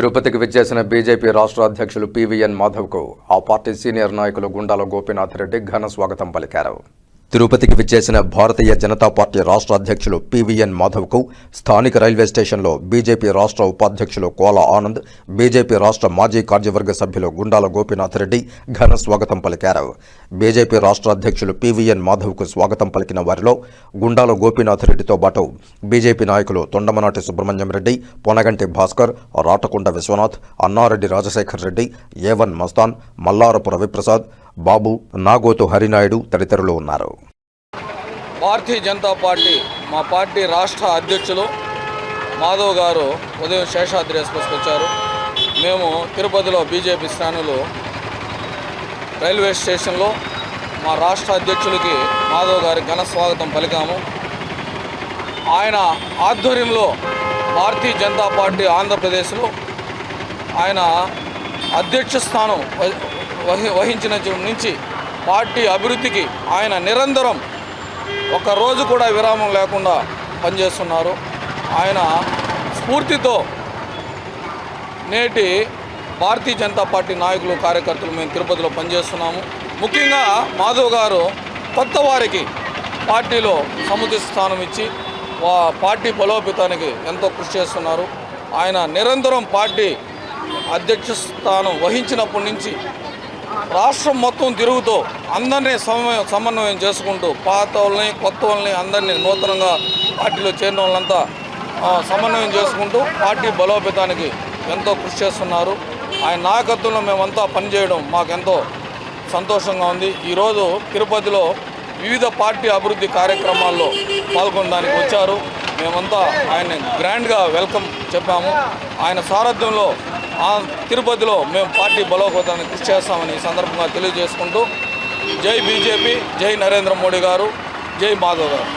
తిరుపతికి విచ్చేసిన బీజేపీ రాష్ట్ర అధ్యక్షులు పివిఎన్ మాధవ్కు ఆ పార్టీ సీనియర్ నాయకులు గుండాల గోపీనాథ్ రెడ్డి ఘన స్వాగతం పలికారు. తిరుపతికి విచ్చేసిన భారతీయ జనతా పార్టీ రాష్ట్ర అధ్యక్షులు పివిఎన్ మాధవ్కు స్థానిక రైల్వే స్టేషన్లో బీజేపీ రాష్ట్ర ఉపాధ్యక్షులు కోల ఆనంద్ బీజేపీ రాష్ట్ర మాజీ కార్యవర్గ సభ్యులు గుండాల గోపీనాథ్ రెడ్డి ఘన స్వాగతం పలికారు. బీజేపీ రాష్ట్ర అధ్యక్షులు పివిఎన్ మాధవ్కు స్వాగతం పలికిన వారిలో గుండాల గోపీనాథ్ రెడ్డితో పాటు బీజేపీ నాయకులు తొండమనాటి సుబ్రహ్మణ్యం రెడ్డి పొనగంటి భాస్కర్ రాటకొండ విశ్వనాథ్ అన్నారెడ్డి రాజశేఖర్ రెడ్డి ఏవన్ మస్తాన్ మల్లారపు రవిప్రసాద్ బాబు నాగోతు హరినాయుడు తదితరులు ఉన్నారు. భారతీయ జనతా పార్టీ మా పార్టీ రాష్ట్ర అధ్యక్షులు మాధవ్ గారు ఉదయం శేషాద్రి ఎక్స్ప్రెస్కి వచ్చారు. మేము తిరుపతిలో బీజేపీ శ్రేణులు రైల్వే స్టేషన్లో మా రాష్ట్ర అధ్యక్షులకి మాధవ్ గారి ఘన స్వాగతం పలికాము. ఆయన ఆధ్వర్యంలో భారతీయ జనతా పార్టీ ఆంధ్రప్రదేశ్లో ఆయన అధ్యక్ష స్థానం వహి వహించిన నుంచి పార్టీ అభివృద్ధికి ఆయన నిరంతరం ఒక రోజు కూడా విరామం లేకుండా పనిచేస్తున్నారు. ఆయన స్ఫూర్తితో నేటి భారతీయ జనతా పార్టీ నాయకులు కార్యకర్తలు మేము తిరుపతిలో పనిచేస్తున్నాము. ముఖ్యంగా మాధవ్ గారు కొత్త వారికి పార్టీలో సముచిత స్థానం ఇచ్చి వా పార్టీ బలోపేతానికి ఎంతో కృషి చేస్తున్నారు. ఆయన నిరంతరం పార్టీ అధ్యక్ష స్థానం వహించినప్పటి నుంచి రాష్ట్రం మొత్తం తిరుగుతూ అందరినీ సమన్వయం సమన్వయం చేసుకుంటూ పాత వాళ్ళని కొత్త వాళ్ళని అందరినీ నూతనంగా పార్టీలో చేరిన వాళ్ళంతా సమన్వయం చేసుకుంటూ పార్టీ బలోపేతానికి ఎంతో కృషి చేస్తున్నారు. ఆయన నాయకత్వంలో మేమంతా పనిచేయడం మాకెంతో సంతోషంగా ఉంది. ఈరోజు తిరుపతిలో వివిధ పార్టీ అభివృద్ధి కార్యక్రమాల్లో పాల్గొనడానికి వచ్చారు. మేమంతా ఆయన గ్రాండ్గా వెల్కమ్ చెప్పాము. ఆయన సారథ్యంలో ఆ తిరుపతిలో మేము పార్టీ బలోపేతానికి కృషి చేస్తామని సందర్భంగా తెలియజేసుకుంటూ జై బీజేపీ జై నరేంద్ర మోడీ గారు జై మాధవ్ గారు.